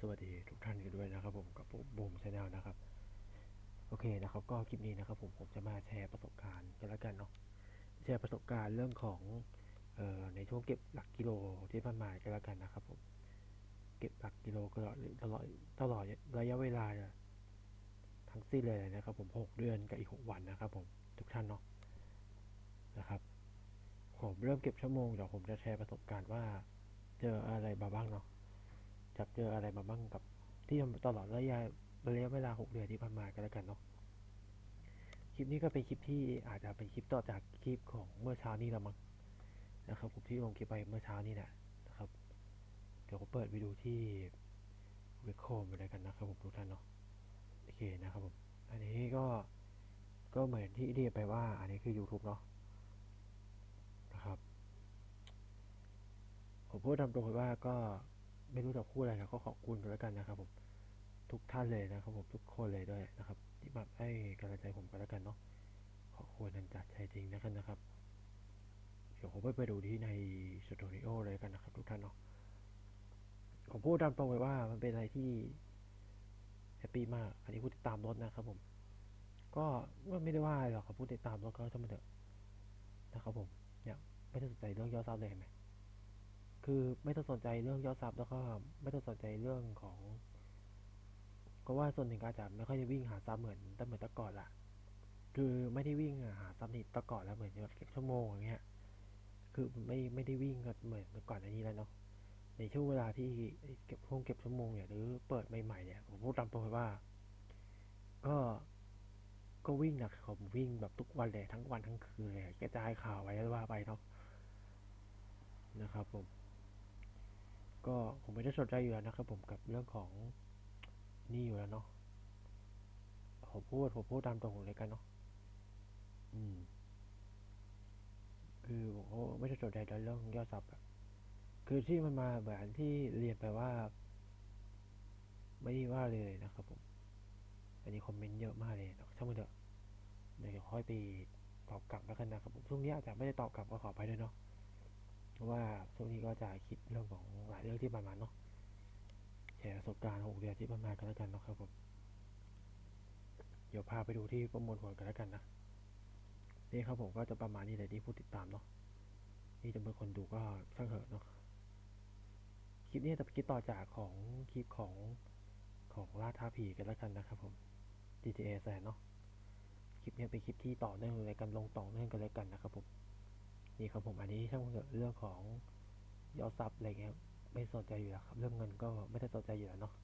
สวัสดีทุกท่านกันด้วยนะครับผมกับผมบูมชาแนลนะครับ โอเคนะครับ ก็คลิปนี้นะครับ ผมผมจะมาแชร์ประสบการณ์กันแล้วกันเนาะแชร์ประสบการณ์เรื่องของเอ่อในช่วงเก็บหลักกิโลที่ผ่านมากันแล้วกันนะครับ ผม เก็บหลักกิโลตลอดตลอดตลอดระยะเวลาทั้งสิ้นเลยนะครับ ผมหกเดือนกับอีกหกวันนะครับ ผมทุกท่านเนาะนะครับผมเริ่มเก็บชั่วโมงเดี๋ยวผมจะแชร์ประสบการณ์ว่า เจออะไรบ้างเนาะ จับเจออะไรมาบ้างกับ ที่ทำตลอดระยะระยะเวลาหกเดือนที่ผ่านมากันแล้วกันเนาะคลิปนี้ก็เป็นคลิปที่อาจจะเป็นคลิปต่อจากคลิปของเมื่อเช้านี้ละมั้งนะครับผมที่ลงคลิปไปเมื่อเช้านี้แหละนะครับ เดี๋ยวผมเปิดไปดูที่เวคโคมไปเลยกันนะครับผมทุกท่านเนาะโอเคนะครับผมอันนี้ก็ก็เหมือนที่เรียกไปว่า อันนี้คือ YouTube เนาะนะครับ ผมพูดตามตรงว่าก็ ไม่รู้จะพูดอะไรนะก็ขอบคุณกันแล้วกันนะครับ ผม ทุกท่านเลยนะครับ ผมทุกคนเลยด้วยนะครับ ที่มาให้กำลังใจผมกันแล้วกันเนาะขอบคุณนันจัดใจจริงนะครับนะครับ เดี๋ยวผมไปไปดูที่ในสตูดิโอเลยกันนะครับ ทุกท่านเนาะผมพูดตามตรงเลยว่ามันเป็นอะไรที่แฮปปี้มาก อันนี้พูดติดตามรถนะครับ ผม ก็ไม่ได้ว่าหรอกครับพูดติดตามรถก็ช่างมันเถอะนะครับ ผมเนี่ยไม่ได้สนใจเรื่องยอดซับเลยเห็นไหม คือไม่ต้องสนใจเรื่องยอดซับแล้วก็ไม่ต้องสนใจเรื่องของ ก็ว่าส่วนหนึ่งก็อาจจะไม่ค่อยได้วิ่งหาซับเหมือนแต่เหมือนแต่ก่อนละคือไม่ได้วิ่งหาซับนี่แต่ก่อนแล้วเหมือนเก็บชั่วโมงอย่างเงี้ย คือไม่ไม่ได้วิ่งกันเหมือนเมื่อก่อนอันนี้แล้วเนาะในช่วงเวลาที่เก็บช่วงเก็บชั่วโมงเนี่ยหรือเปิดใหม่ๆเนี่ยผมพูดตามตรงเลยว่า ก็ก็วิ่งหนะผมวิ่งแบบทุกวันเลยทั้งวันทั้งคืนเลยกระจายข่าวไว้ว่าไปเนาะนะครับผม ก็ผมไม่ได้สนใจอยู่แล้วนะครับ ผมกับเรื่องของนี่อยู่แล้วเนาะผมพูดผมพูดตามตรงเลยกันเนาะอืม คือผมไม่ได้สนใจในเรื่องยอดซับอะคือที่มันมาเหมือนที่เรียนไปว่า ไม่ได้ว่าเลยนะครับผม อันนี้คอมเมนต์เยอะมากเลยเนาะช่างมันเถอะเดี๋ยวค่อยไปตอบกลับแล้วกันนะครับผมช่งนี้อาจจะไม่ได้ตอบกลับก็ขอไปด้วยเนาะ ราะว่าช่วงนี้ก็จะคิดเรื่องของหลายเรื่องที่ผ่านมาเนาะแชร์ประสบการณ์หกเดือนที่ผ่านมากันแล้วกันเนาะครับผมเดี๋ยวพาไปดูที่ประมวลผลกันแล้วกันนะนี่ครับผมก็จะประมาณนี้เลยที่ผู้ติดตามเนาะนี่จะเป็นคนดูก็ช่างเหอะเนาะคลิปนี้จะเป็นคลิปต่อจากของคลิปของของล่าท้าผีกันแล้วกันนะครับผม GTA แสนเนาะคลิปนี้เป็นคลิปที่ต่อเนื่องเลยกันลงต่อเนื่องกันเลยกันนะครับผม นี่ครับผมอันนี้ช่างเถอะเรื่องของยอดซับอะไรเงี้ยไม่สนใจอยู่แล้วครับ เรื่องเงินก็ไม่ได้สนใจอยู่แล้วเนาะ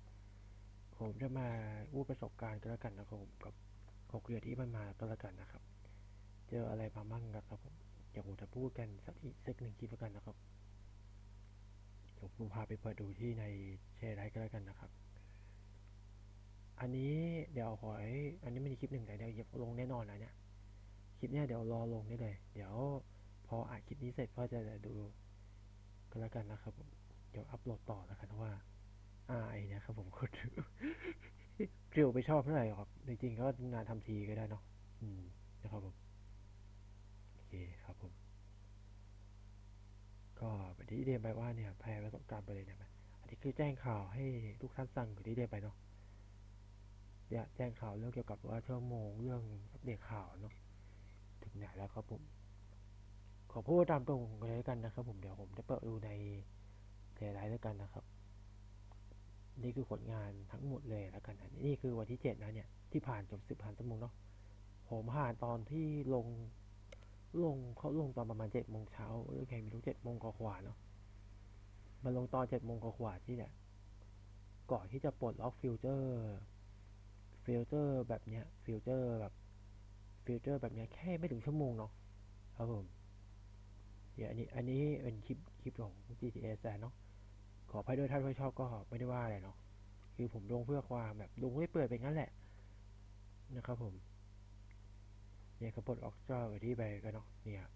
ผมจะมาอู้ประสบการณ์กันแล้วกันนะครับผมกับหกเดือนที่มันมาก็แล้วกันนะครับ เจออะไรมาบ้างนะครับผมเดี๋ยวผมจะพูดกันสักอีกสักหนึ่งคลิปแล้วกันนะครับเดี๋ยวผมพาไปเปิดดูที่ในแชร์ไลฟ์ก็แล้วกันนะครับ อันนี้เดี๋ยวขอให้อันนี้ไม่มีคลิปหนึ่งแต่เดี๋ยวลงแน่นอนนะเนี่ยคลิปเนี้ยเดี๋ยวรอลงได้เลย เดี๋ยว พออัดคลิปนี้เสร็จก็จะดูก็แล้วกันนะครับผมเดี๋ยวอัปโหลดต่อแล้วกันว่าอายนะครับผมคนเกลียวไปชอบเท่าไหร่หรอกจริงๆก็งานทำทีก็ได้เนาะอืมนะครับผมโอเคครับผม ก็ไปที่เรียนไปว่าเนี่ยแพร่ประสบการณ์ไปเลยเนี่ยอันนี้คือแจ้งข่าวให้ทุกท่านฟังอยู่ที่เรียนไปเนาะเนี่ยแจ้งข่าวเรื่องเกี่ยวกับว่าชั่วโมงเรื่องอัปเดตข่าวเนาะถึงไหนแล้วครับผม ขอพูดตามตรงเลยกันนะครับ ผมเดี๋ยวผมจะเปิดดูในแชร์ไลน์แล้วกันนะครับ นี่คือผลงานทั้งหมดเลยแล้วกันนะนี่คือวันที่เจ็ดนะเนี่ยที่ผ่านจบสิบผ่านชั่วโมงเนาะผมผ่านตอนที่ลงลงเขาลงตอนประมาณเจ็ดโมงเช้าหรือไงไม่รู้เจ็ดโมงกว่าเนาะมันลงตอนเจ็ดโมงกว่าที่เนี่ยก่อนที่จะปลดล็อกฟิลเจอร์ฟิลเจอร์แบบเนี้ยฟิลเจอร์แบบฟิลเจอร์แบบเนี้ยแค่ไม่ถึงชั่วโมงเนาะครับผม เดี๋ยวอันนี้อันนี้เป็นคลิปคลิปของ GTA แซนเนาะขออภัยด้วยถ้าไม่ชอบก็ไม่ได้ว่าอะไรเนาะคือผมลงเพื่อความแบบลงไม่เปื่อยไปงั้นแหละนะครับผมเนี่ยเขาปลดออกเจ้าที่ไปกันเนาะเนี่ย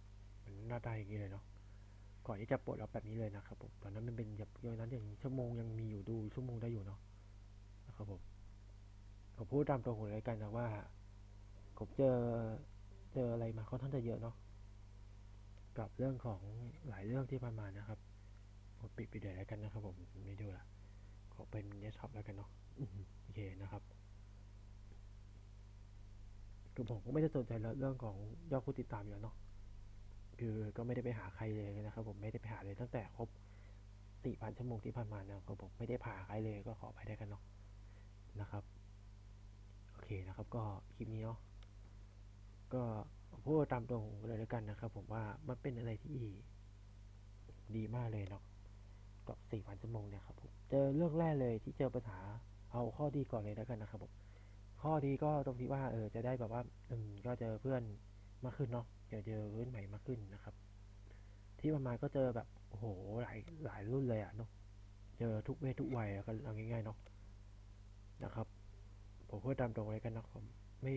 มันหน้าตาอย่างนี้เลยเนาะก่อนที่จะปลดออกแบบนี้เลยนะครับผมตอนนั้นมันเป็นแบบอย่างนั้นอย่างชั่วโมงยังมีอยู่ดูชั่วโมงได้อยู่เนาะนะครับผมผมพูดตามตรงเลยกันนะว่าผมเจอเจออะไรมาค่อนข้างจะเยอะเนาะ กับเรื่องของหลายเรื่องที่ผ่านมานะครับผมปิดไปเดี๋ยวแล้วกันนะครับผมไม่ดูละขอเป็นเดสก์ท็อปแล้วกันเนาะโอเคนะครับคือผมก็ไม่ได้สนใจเรื่องของยอดผู้ติดตามอยู่แล้วเนาะคือก็ไม่ได้ไปหาใครเลยนะครับ ผมไม่ได้ไปหาเลยตั้งแต่ครบสี่พันชั่วโมงที่ผ่านมานะครับผมไม่ได้พาใครเลยก็ขอไปได้กันเนาะนะครับ โอเคนะครับ ก็คลิปนี้เนาะก็ พูดตามตรงเลยแล้วกันนะครับ ผมว่ามันเป็นอะไรที่ดีมากเลยเนาะกับสี่พันชั่วโมงเนี่ยครับผมเจอเรื่องแรกเลยที่เจอปัญหาเอาข้อดีก่อนเลยแล้วกันนะครับผมข้อดีก็ตรงที่ว่าเออจะได้แบบว่าอืมก็เจอเพื่อนมากขึ้นเนาะเจอเจอเพื่อนใหม่มากขึ้นนะครับ ที่มันมาก็เจอแบบโอ้โหหลายหลายรุ่นเลยอะเนาะเจอทุกเพศทุกวัยแล้วก็เอาง่ายๆเนาะนะครับ ผมพูดตามตรงเลยกันนะผมไม่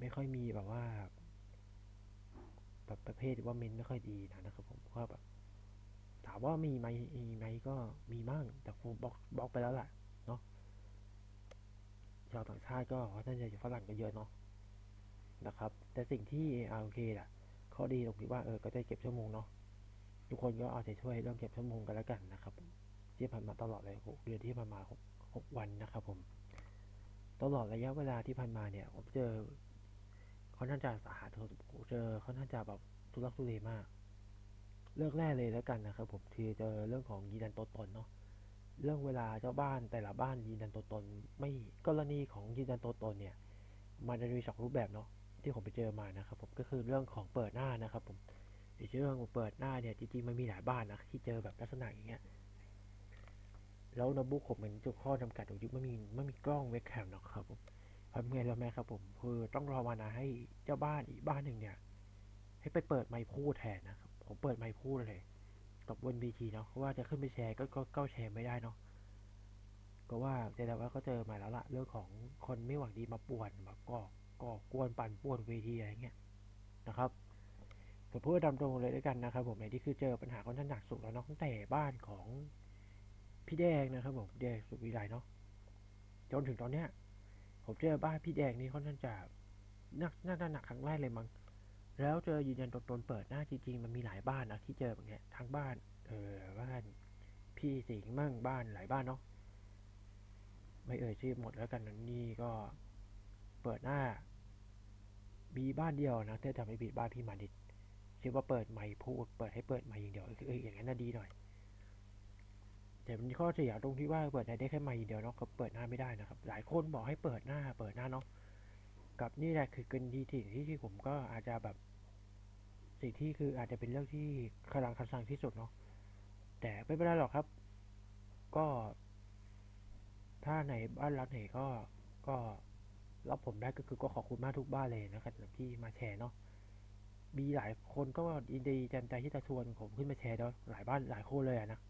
ไม่ค่อยมีแบบว่าแบบประเภทว่าเมนไม่ค่อยดีนะนะครับผมว่าแบบถามว่ามีไหมมีไหมก็มีมั่งแต่ผมบล็อกบล็อกไปแล้วแหละเนาะชาวต่างชาติก็น่าจะอยู่ฝรั่งก็เยอะเนาะนะครับ แต่สิ่งที่อาโอเคแหละข้อดีตรงที่ว่าเออก็ได้เก็บชั่วโมงเนาะทุกคนก็เอาใจช่วยเรื่องเก็บชั่วโมงกันแล้วกันนะครับ ที่ผ่านมาตลอดเลยหกเดือนที่ผ่านมาหกวันนะครับ ผม ตลอดระยะเวลาที่ผ่านมาเนี่ย ผมเจอ อนข้างจะสาหัสเจอค่อนข้างจะแบบทุลักทุเลมาก เรื่องแรกเลยแล้วกันนะครับผมคือเจอเรื่องของยืนยันตัวตนเนาะเรื่องเวลาเจ้าบ้านแต่ละบ้านยืนยันตัวตน ไม่กรณีของยืนยันตัวตนเนี่ยมันจะมีสองรูปแบบเนาะที่ผมไปเจอมานะครับผมก็คือเรื่องของเปิดหน้านะครับผมอีกเรื่องของเปิดหน้าเนี่ยจริงๆมันมีหลายบ้านนะที่เจอแบบลักษณะอย่างเงี้ยแล้วโน้ตบุ๊กผมมันจุดข้อจำกัดตรงที่ไม่มีไม่มีกล้องเว็บแคมนะครับผม ทำไงแล้วแม่ครับผมคือต้องรอมานะให้เจ้าบ้านอีกบ้านหนึ่งเนี่ย ให้ไปเปิดไมค์พูดแทนนะครับ ผมเปิดไมค์พูดเลยกับบนบีทีเนาะเพราะว่าจะขึ้นไปแชร์ก็ก็แชร์ไม่ได้เนาะก็ว่าแต่ว่าก็เจอมาแล้วละเรื่องของคนไม่หวังดีมาป่วนแบบก็ก็กวนปั่นป่วนเวทีอะไรเงี้ยนะครับผมพูดดำตรงเลยด้วยกันนะครับ ผมในที่คือเจอปัญหาค่อนข้างหนักสุดแล้วเนาะตั้งแต่บ้านของพี่แดงนะครับผมแดงสุวิไลเนาะจนถึงตอนเนี้ย ผมเจอบ้านพี่แดงนี่ค่อนข้างจะน่าน่าจะหนักครั้งแรกเลยมั้งแล้วเจอยืนยันตัวตนเปิดหน้าจริงๆมันมีหลายบ้านนะที่เจอแบบเนี้ยทั้งบ้าน เออบ้าน พี่สิงห์มั่งบ้านหลายบ้านเนาะไม่เอ่ยชื่อหมดแล้วกันนี่ก็เปิดหน้า มีบ้านเดียวนะถ้าจำไม่ผิดบ้านพี่มาดิดชื่อว่าเปิดไมค์พูด เปิดให้เปิดไมค์อย่างเดียวเอออย่างนั้นน่าดีหน่อย แต่มันข้อเสียตรงที่ว่าเปิดได้แค่ไมค์เดียวเนาะก็เปิดหน้าไม่ได้นะครับ หลายคนบอกให้เปิดหน้า เปิดหน้าเนาะกับนี่แหละคือกินดีที่ที่ที่ผมก็อาจจะแบบสิ่งที่คืออาจจะเป็นเรื่องที่คลังคันสังที่สุดเนาะแต่ไม่เป็นไรหรอกครับ ก็ ถ้าไหนบ้านรักไหนก็ก็รับผมได้ก็คือก็ขอบคุณมากทุกบ้านเลยนะครับที่มาแชร์เนาะมีหลายคนก็ยินดีแจ่มใจที่จะชวนผมขึ้นมาแชร์แล้วหลายบ้านหลายคนเลยอะนะ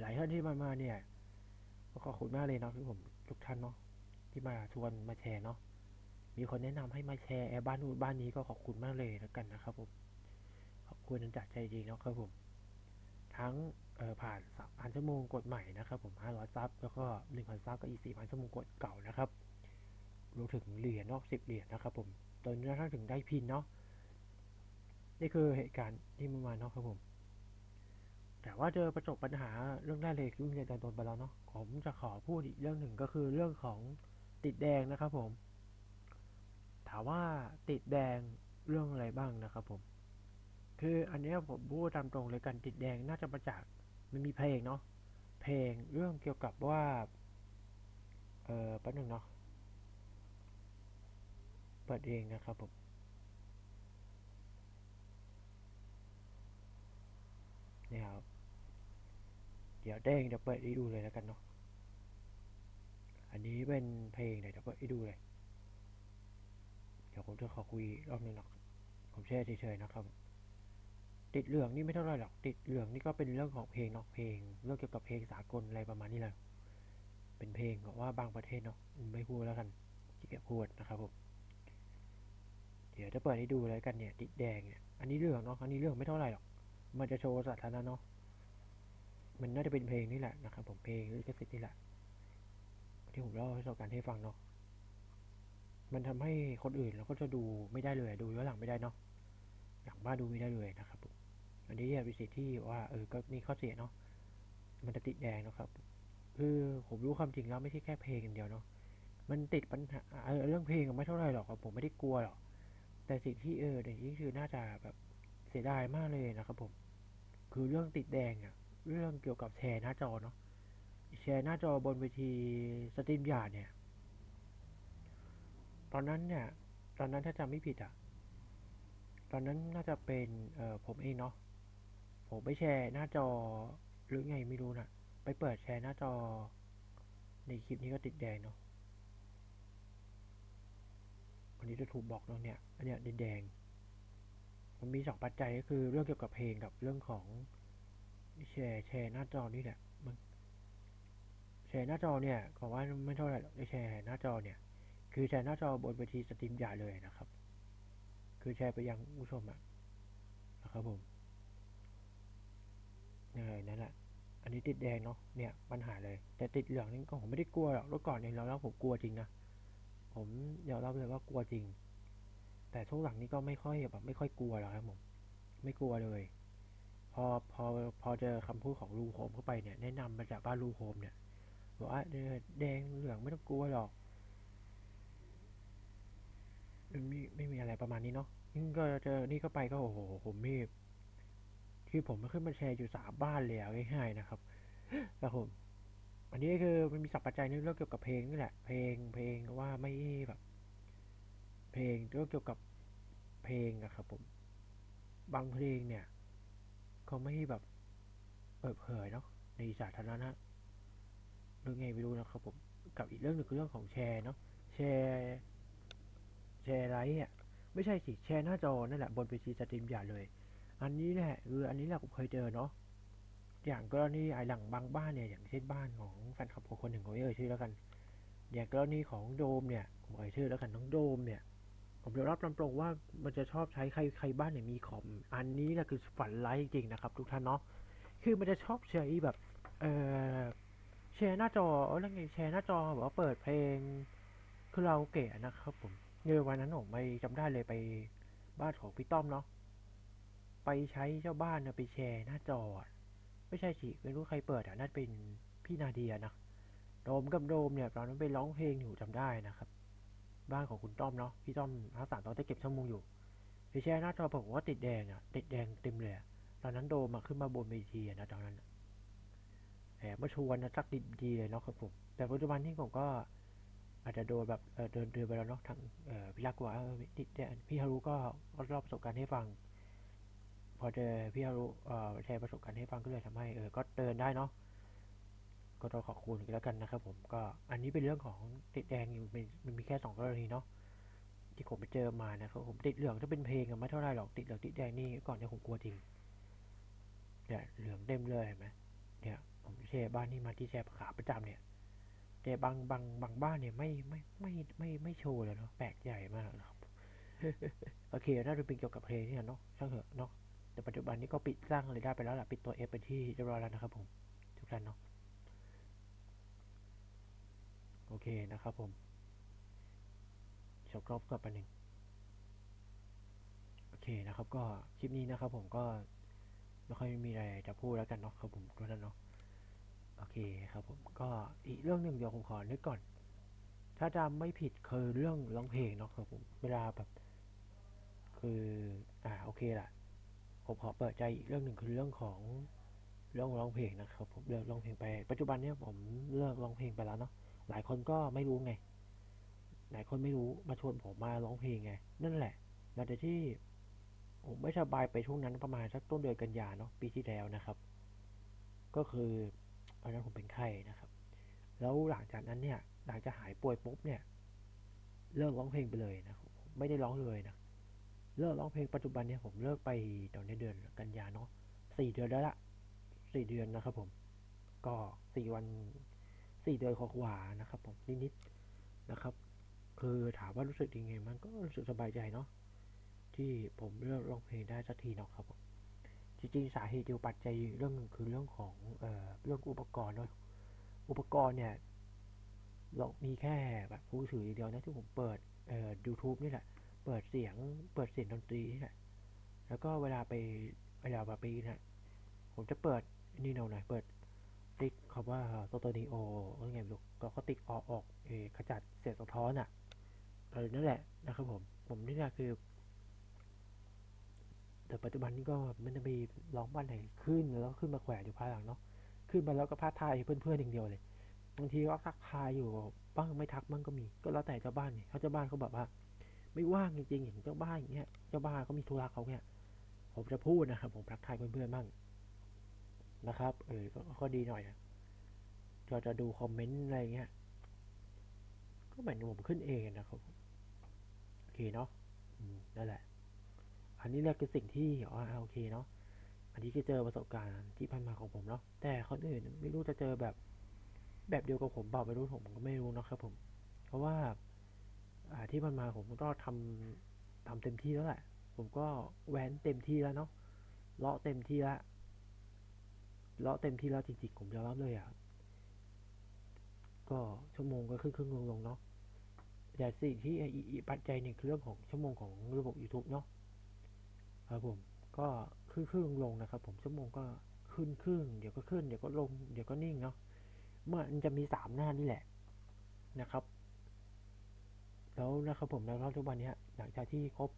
หลายท่านที่มามาเนี่ยก็ขอบคุณมากเลยเนาะที่ผมทุกท่านเนาะที่มาชวนมาแชร์เนาะมีคนแนะนำให้มาแชร์แอร์บ้านนู้นบ้านนี้ก็ขอบคุณมากเลยแล้วกันนะครับผมขอบคุณจากใจจริงเนาะครับผม ทั้งเออผ่านสามพันชั่วโมงกดใหม่นะครับ ผมห้าร้อยซับแล้วก็หนึ่งพันซับก็อีกสี่พันชั่วโมงกดเก่านะครับรวมถึงเหรียญนอกสิบเหรียญนะครับ ผมจนกระทั่งถึงได้พินเนาะนี่คือเหตุการณ์ที่มันมาเนาะครับผม แต่ว่าเจอประสบปัญหาเรื่องได้เลยคือเรียนตอนไปแล้วเนาะผมจะขอพูดอีกเรื่องหนึ่งก็คือเรื่องของติดแดงนะครับผม ถามว่าติดแดงเรื่องอะไรบ้างนะครับผม คืออันนี้ผมพูดตามตรงเลยกันติดแดงน่าจะมาจากมันมีเพลงเนาะเพลงเรื่องเกี่ยวกับว่า เออแป๊บนึงเนาะเปิดเองนะครับผมเนี่ยครับ เดี๋ยวแดงเดี๋ยวเปิดให้ดูเลยแล้วกันเนาะ อันนี้เป็นเพลงเดี๋ยวเปิดให้ดูเลย เดี๋ยวผมจะขอคุยรอบนึงเนาะผมแชร์เฉยๆนะครับ ติดเหลืองนี่ไม่เท่าไรหรอก ติดเหลืองนี่ก็เป็นเรื่องของเพลงเนาะ เพลง เรื่องเกี่ยวกับเพลงสากลอะไรประมาณนี้แหละ เป็นเพลงของว่าบางประเทศเนาะ ไม่พูดแล้วกันที่เก็บพูดนะครับผม เดี๋ยวจะเปิดให้ดูเลยกันเนี่ย ติดแดงเนี่ย อันนี้เรื่องเนาะ อันนี้เรื่องไม่เท่าไรหรอก มันจะโชว์สาธารณะเนาะ มันน่าจะเป็นเพลงนี่แหละนะครับผมเพลงลิขสิทธิ์นี่แหละ ที่ผมเล่าให้ชาการให้ฟังเนาะมันทำให้คนอื่นเราก็จะดูไม่ได้เลยดูย้อนหลังไม่ได้เนาะหลังบ้านดูไม่ได้เลยนะครับผมอันนี้เนี่ยเป็นสิ่งที่ว่าเออก็มีข้อเสียเนาะมันจะติดแดงนะครับ คือผมรู้ความจริงแล้วไม่ใช่แค่เพลงอย่างเดียวเนาะมันติดปัญหาเรื่องเพลงไม่เท่าไหร่หรอกครับผมไม่ได้กลัวหรอกแต่สิ่งที่เออแต่ที่คือน่าจะแบบเสียดายมากเลยนะครับผม คือเรื่องติดแดงอะ เรื่องเกี่ยวกับแชร์หน้าจอเนาะแชร์หน้าจอบนเวทีสตรีมยาร์ดเนี่ย ตอนนั้นเนี่ย ตอนนั้นถ้าจำไม่ผิดอะตอนนั้นน่าจะเป็นเออผมเองเนาะผมไปแชร์หน้าจอหรือไงไม่รู้นะไปเปิดแชร์หน้าจอ ในคลิปนี้ก็ติดแดงเนาะวันนี้จะถูกบอกเนาะเนี่ย อันเนี้ยแดงมันมีสองปัจจัยก็คือเรื่องเกี่ยวกับเพลงกับเรื่องของ แชร์แชร์หน้าจอนี่แหละมันแชร์หน้าจอเนี่ยก็ว่าไม่เท่าไหร่หรอกแชร์หน้าจอเนี่ย คือแชร์หน้าจอบนเวทีสตรีมหย่าเลยนะครับ คือแชร์ไปยังผู้ชมอะนะครับผมนั่นแหละอันนี้ติดแดงเนาะเนี่ยปัญหาเลย แต่ติดเหลืองนี่ก็ผมไม่ได้กลัวหรอกเมื่อก่อนเนี่ยเราแล้วผมกลัวจริงนะผมยอมรับเลยว่ากลัวจริง แต่ช่วงหลังนี้ก็ไม่ค่อยแบบไม่ค่อยกลัวแล้วครับผมไม่กลัวเลย อพอพอเจอคำพูดของลูโฮมเข้าไปเนี่ยแนะนำมาจากบ้านลูโฮมเนี่ยบอกว่าเออแดงเหลืองไม่ต้องกลัวหรอกไม่ไม่มีอะไรประมาณนี้เนาะนี่ก็เจอนี่เข้าไปก็โอ้โหผมมีคือผมขึ้นมาแชร์อยู่สามบ้านเลยอะง่ายๆนะครับครับผมอันนี้คือมันมีสัพปัจจัยในเรื่องเกี่ยวกับเพลงนี่แหละ เพลงเพลงว่าไม่แบบ เพลงเรื่องเกี่ยวกับเพลงอะครับผม บางเพลงเนี่ย เขาไม่แบบเปิดเผยเนาะในสาธารณะเรื่องไงไม่รู้นะครับผมกับอีกเรื่องหนึ่งคือเรื่องของแชร์เนาะแชร์แชร์ไลท์อะไม่ใช่สิแชร์หน้าจอนั่นแหละบนเวทีสตรีมอย่าเลย อันนี้แหละคืออันนี้แหละผมเคยเจอเนาะอย่างกรณีไอ้หลังบางบ้านเนี่ยอย่างเช่นบ้านของแฟนคลับคนหนึ่งผมเอ่ยชื่อแล้วกัน อย่างกรณีของโดมเนี่ยผมเอ่ยชื่อแล้วกันน้องโดมเนี่ย ผมยอมรับตามตรงว่ามันจะชอบใช้ใครใครบ้านเนี่ยมีคอม อันนี้แหละคือฝันร้ายจริงๆนะครับ ทุกท่านเนาะคือมันจะชอบใช้แบบเออแชร์หน้าจอเออแล้วไงแชร์หน้าจอแบบว่าเปิดเพลงคือเราเก๋นะครับ ผมในวันนั้นผมไปจำได้เลยไปบ้านของพี่ต้อมเนาะไปใช้เจ้าบ้านเนี่ยไปแชร์หน้าจอ ไม่ใช่สิไม่รู้ใครเปิดอะน่าจะเป็นพี่นาเดียนะโดมกับโดมเนี่ยตอนนั้นไปร้องเพลงอยู่จำได้นะครับ บ้านของคุณต้อมเนาะพี่ต้อมรักษาตอนได้เก็บชั่วโมงอยู่ไปแชร์หน้าจอผมว่าติดแดงอะติดแดงเต็มเลยตอนนั้นโดมาขึ้นมาบนเวทีนะตอนนั้นแหมมาชวนนะสักดีดีเลยเนาะครับผมแต่ปัจจุบันนี้ผมก็อาจจะโดนแบบเดินเดินไปแล้วเนาะทางพี่รักว่าติดแดงพี่ฮารุก็ก็เล่าประสบการณ์ให้ฟัง พอเจอพี่ฮารุแชร์ประสบการณ์ให้ฟังก็เลยทำให้เออก็เดินได้เนาะ ก็ต้องขอบคุณกันแล้วกันนะครับ ผมก็อันนี้เป็นเรื่องของติดแดงอยู่มันม,มีแค่สองกรณีเนาะที่ผมไปเจอมานะครับผมติดเหลืองถ้าเป็นเพลงอะไม่เท่าไรหรอกติดเหลืองติดแดงนี่ก่อนเนี่ยผมกลัวจริงเนี่ยเหลืองเต็มเลยเห็นไหมเนี่ย ผมแชร์บ้านนี่มาที่แชร์ขาประจำเนี่ยแต่บางบางบางบ้านเนี่ยไม่ไม่ไม่ไม่ไม่โชว์เลยเนาะแปลกใหญ่มากนะครับโอเคน่าจะเป็นเกี่ยวกับเพลงเนี่ยเนาะช่างเถอะเนาะแต่ปัจจุบันนี้ก็ปิดสร้างเลยได้ไปแล้วล่ะปิดตัว F เป็นที่เรียบร้อยแล้วนะครับผมทุกท่านเนาะโอ เคนะครับผมจบรอบกับปันหนึ่งโอเคนะครับ ก็คลิปนี้นะครับผมก็ไม่ค่อยมีอะไรจะพูดแล้วกันเนาะครับผมทุกท่านเนาะโอเคครับผมก็อีกเรื่องหนึ่งเดี๋ยวผมขอนึกก่อน ถ้าจำไม่ผิดคือเรื่องร้องเพลงเนาะครับผมเวลาแบบ คืออ่าโอเคละผมขอเปิดใจอีกเรื่องหนึ่งคือเรื่องของเรื่องร้องเพลงนะครับผมเลิกร้องเพลงไป ปัจจุบันเนี้ยผมเลิกร้องเพลงไปแล้วเนาะ หลายคนก็ไม่รู้ไง หลายคนไม่รู้มาชวนผมมาร้องเพลงไง นั่นแหละหลังจากที่ผมไม่สบายไปช่วงนั้นประมาณสักต้นเดือนกันยาเนาะปีที่แล้วนะครับ ก็คือตอนนั้นผมเป็นไข้นะครับ แล้วหลังจากนั้นเนี่ย หลังจากหายป่วยปุ๊บเนี่ยเลิกร้องเพลงไปเลยนะไม่ได้ร้องเลยนะเลิกร้องเพลงปัจจุบันเนี่ยผมเลิกไปตอนในเดือนกันยาเนาะสี่เดือนแล้วละสี่เดือนนะครับผม ก็สี่วัน สี่เดือนกว่านะครับผมนิดๆนะครับ คือถามว่ารู้สึกยังไง มันก็รู้สึกสบายใจเนาะที่ผมเลิกร้องเพลงได้สักทีเนาะครับผมจริงๆสาเหตุเดียวปัจจัยเรื่องหนึ่งคือเรื่องของเอ่อเรื่องอุปกรณ์เนาะอุปกรณ์เนี่ยเรามีแค่แบบผู้ถืออเดียวนะที่ผมเปิดเอ่อ YouTube นี่แหละ เปิดเสียง เปิดเสียงดนตรีนี่แหละ แล้วก็เวลาไปเวลาแบบไปนะผมจะเปิดนี่หน่อยหน่อย เปิด ติ๊กคำว่าโซโตนิโอว่าไงไม่รู้ก็ก็ติ๊กออกออกเอขจัดเสียงสะท้อนอะเออนั่นแหละนะครับผม ผมนี่แหละคือ แต่ปัจจุบันนี้ก็มันจะมีร้องบ้านไหนขึ้นแล้วขึ้นมาแขวะอยู่ภายหลังเนาะขึ้นมาแล้วก็พาดทายเพื่อนๆอย่างเดียวเลยบางทีก็ทักทายอยู่บ้างไม่ทักบ้างก็มี ก็แล้วแต่เจ้าบ้านเนี่ยถ้าเจ้าบ้านเขาแบบว่า ไม่ว่างจริงๆอย่างเจ้าบ้านอย่างเงี้ยเจ้าบ้านเขามีธุระเขาเนี่ยผมจะพูดนะครับผมทักทายเพื่อนๆบ้าง นะครับ เออ ก็ก็ดีหน่อยนะเราจะดูคอมเมนต์อะไรเงี้ย ก็เหมือนผมขึ้นเองนะครับ โอเคเนาะนั่นแหละ อันนี้แหละคือสิ่งที่อ๋อโอเคเนาะ อันนี้คือเจอประสบการณ์ที่ผ่านมาของผมเนาะ แต่คนอื่นไม่รู้จะเจอแบบ แบบเดียวกับผมเปล่าไม่รู้ผมก็ไม่รู้นะครับผม เพราะว่าที่ผ่านมาผมก็ทำทำเต็มที่แล้วแหละ ผมก็แหวนเต็มที่แล้วเนาะเลาะเต็มที่แล้ว เลาะเต็มที่แล้วจริงๆผมยอมรับเลยอะก็ชั่วโมงก็ครึ่งครึ่งลงลงเนาะแต่สิ่งที่อีอีปัจจัยหนึ่งคือเรื่องของชั่วโมงของระบบ YouTube เนาะครับผมก็ขึ้นขึ้นลงลงนะครับ ผมชั่วโมงก็ขึ้นขึ้นเดี๋ยวก็ขึ้นเดี๋ยวก็ลงเดี๋ยวก็นิ่งเนาะมันจะมีสามหน้านี่แหละนะครับ แล้วนะครับผมในรอบทุกวันเนี้ยหลังจากที่ครบ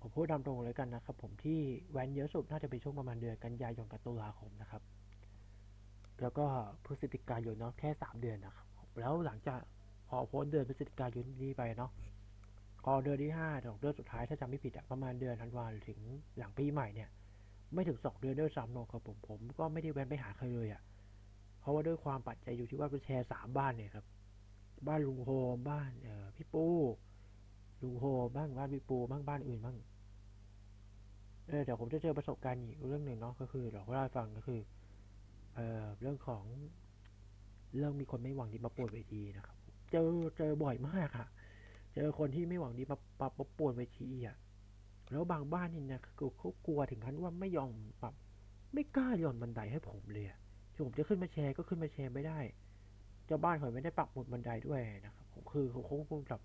ผมพูดตามตรงเลยกันนะครับผมที่แวนเยอะสุดน่าจะเป็นช่วงประมาณเดือนกันยายนกับตุลาคมนะครับ แล้วก็พฤศจิกายนเนาะแค่สามเดือนนะครับแล้วหลังจากพอพ้นเดือนพฤศจิกายนนี้ไปเนาะพอเดือนที่ห้าของเดือนสุดท้ายถ้าจำไม่ผิดอะประมาณเดือนธันวาถึงหลังปีใหม่เนี่ยไม่ถึงสองเดือนด้วยซ้ำเนอะครับผมผมก็ไม่ได้แวนไปหาใครเลยอะเพราะว่าด้วยความปัจจัยอยู่ที่ว่าเป็นแชร์สามบ้านเนี่ยครับ บ้านลุงโฮมบ้านเอ่อพี่ปู ลุงโฮบ้างบ้านพี่ปูบ้างบ้านอื่นบ้างเออเดี๋ยวผมจะเจอประสบการณ์อีกเรื่องหนึ่งเนาะก็คือเดี๋ยวเล่าให้ฟังก็คือ เออเรื่องของ เรื่องมีคนไม่หวังดีมาป่วนเวทีนะครับ เจอเจอบ่อยมากอะเจอคนที่ไม่หวังดีมาปรับมาป่วนเวทีอะแล้วบางบ้านนี่นะคือเขากลัวถึงขั้นว่าไม่ยอมปรับ ไม่กล้าหย่อนบันไดให้ผมเลยที่ผมจะขึ้นมาแชร์ก็ขึ้นมาแชร์ไม่ได้เจ้าบ้านเขาไม่ได้ปรับหมุดบันไดด้วยนะครับผมคือเขาคงคงแบบ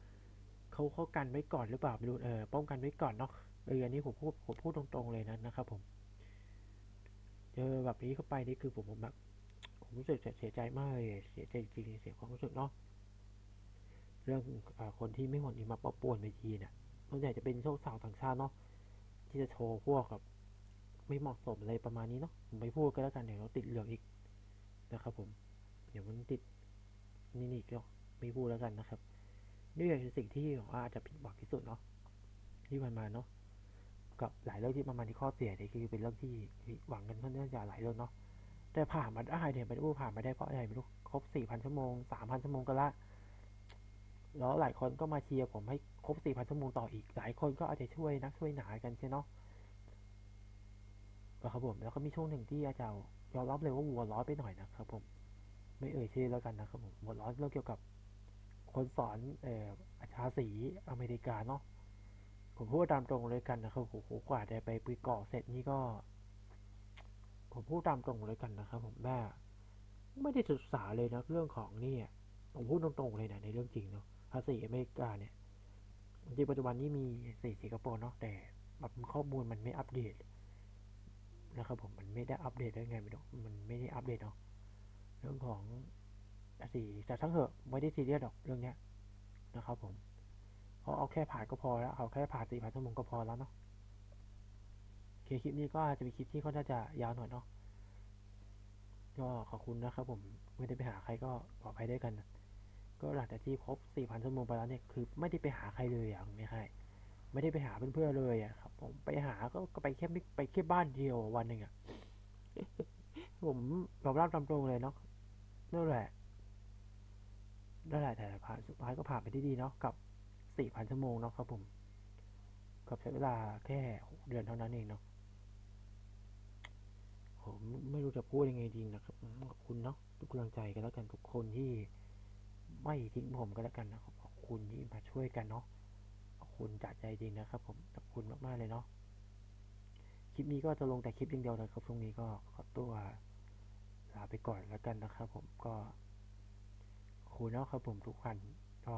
เขาเขากันไว้ก่อนหรือเปล่าไม่รู้เออป้องกันไว้ก่อนเนาะเอออันนี้ผมพูดผมพูดตรงๆเลยนะนะครับ ผมเจอแบบนี้เข้าไปนี่คือผมผมแบบผมรู้สึกเสียใจมากเลยเสียใจจริงๆเสียความรู้สึกเนาะเรื่องอคนที่ไม่หวังดีมาปะปวนเวทีเนี่ยส่วนใหญ่จะเป็นโชคสาวต่างชาติเนาะที่จะโชว์พวกแบบไม่เหมาะสมอะไรประมาณนี้เนาะผมไม่พูดก็แล้วกันเดี๋ยวเราติดเหลืองอีกนะครับ ผม เดี๋ยวมันติดนี่นี่ก็ไม่พูดแล้วกันนะครับ นี่คือสิ่งที่ผมว่าอาจจะผิดหวังที่สุดเนาะที่มันมาเนาะกับหลายเรื่องที่ประมาณที่ข้อเสียเนี่ยคือเป็นเรื่องที่หวังกันค่อนข้างจะหลายเรื่องเนาะแต่ผ่านมาได้เนี่ยไม่รู้ผ่านมาได้เพราะอะไรไม่รู้ครบสี่พันชั่วโมงสามพันชั่วโมงก็ละแล้วหลายคนก็มาเชียร์ผมให้ครบ4,000ชั่วโมงต่ออีก หลายคนก็อาจจะช่วยนักช่วยหนากันใช่เนาะนะครับผมแล้วก็มีช่วงหนึ่งที่อาจารย์ยอมรับเลยว่าหัวร้อนไปหน่อยนะครับผม ไม่เอ่ยชื่อแล้วกันนะครับผมหัวร้อนเรื่องเกี่ยวกับ คนสอนเอ่ออาชาสีอเมริกาเนาะผมพูดตามตรงเลยกันนะครับโอ้โหกว่าจะไปปุยเกาะเสร็จนี่ก็ ผมพูดตามตรงเลยกันนะครับ ผมว่าไม่ได้ศึกษาเลยนะเรื่องของนี่ผมพูดตรงๆเลยนะในเรื่องจริงเนาะภาษีอเมริกาเนี่ยจริงปัจจุบันนี้มีสีสิงคโปร์เนาะแต่แบบข้อมูลมันไม่อัปเดตนะครับผมมันไม่ได้อัปเดตได้ไงไม่รู้มันไม่ได้อัปเดตเนาะเรื่องของ ภาษีแต่ทั้งเหอะไม่ได้ซีเรียสหรอกเรื่องเนี้ยนะครับผมเอาเอาแค่ผ่านก็พอแล้วเอาแค่ผ่านสี่พันชั่วโมงก็พอแล้วเนาะเคคลิปนี้ก็อาจจะเป็นคลิปที่ค่อนข้างจะยาวหน่อยเนาะก็ขอบคุณนะครับผมไม่ได้ไปหาใครก็ปลอดภัยด้วยกัน ก็หลังจากที่ครบ4,000ชั่วโมงไปแล้วเนี่ยคือไม่ได้ไปหาใครเลยอะไม่ใช่ไม่ได้ไปหาเพื่อนๆเลยอะครับผมไปหาก็ก็ไปแค่ไม่ไปแค่บ้านเดียววันหนึ่งอะผมยอมรับตามตรงเลยเนาะนั่นแหละ นั่นแหละแต่ผ่านสุดท้ายก็ผ่านไปได้ดีเนาะกับ 4,000 ชั่วโมงเนาะครับผมกับใช้เวลาแค่เดือนเท่านั้นเองเนาะผมไม่รู้จะพูดยังไงดีนะครับขอบคุณเนาะทุกกำลังใจกันแล้วกันทุกคนที่ไม่ทิ้งผมก็แล้วกันนะครับขอบคุณที่มาช่วยกันเนาะขอบคุณจากใจจริงนะครับ ผมขอบคุณมากๆเลยเนาะคลิปนี้ก็จะลงแต่คลิปอย่างเดียวนะครับตรงนี้ก็ขอตัวลาไปก่อนแล้วกันนะครับ ผมก็ คุณเนาะครับผมทุกคนก็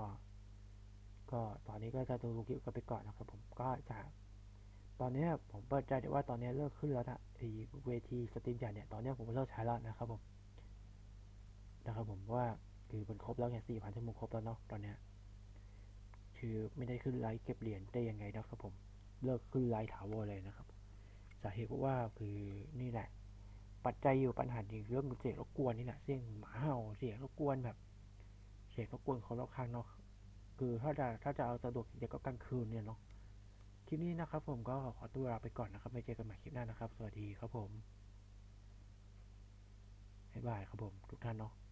ก็ตอนนี้ก็จะดูคลิปกันไปก่อนนะครับผมก็จะตอนนี้ผมเปิดใจว่าตอนนี้เลิกขึ้นแล้วนะไอเวทีสตรีมใหญ่เนี่ยตอนนี้ผมเลิกใช้แล้วนะครับผมนะครับผมว่าคือมันครบแล้วไงสี่พันชั่วโมงครบแล้วเนาะตอนเนี้ยคือไม่ได้ขึ้นไลฟ์เก็บเหรียญได้ยังไงนะครับผมเลิกขึ้นไลฟ์ถาวรเลยนะครับสาเหตุเพราะว่าคือนี่แหละปัจจัยอยู่ปัญหาจริงเรื่องเสียงรบกวนนี่แหละเสียงหมาเห่าเสียงรบกวนแบบ เสียงรบกวนคนรอบข้างเนาะคือถ้าจะถ้าจะเอาสะดวกจริงๆก็กลางคืนเนี่ยเนาะคลิปนี้นะครับ ผมก็ขอตัวลาไปก่อนนะครับไว้เจอกันใหม่คลิปหน้านะครับ สวัสดีครับผมบ๊ายบายครับผมทุกท่านเนาะ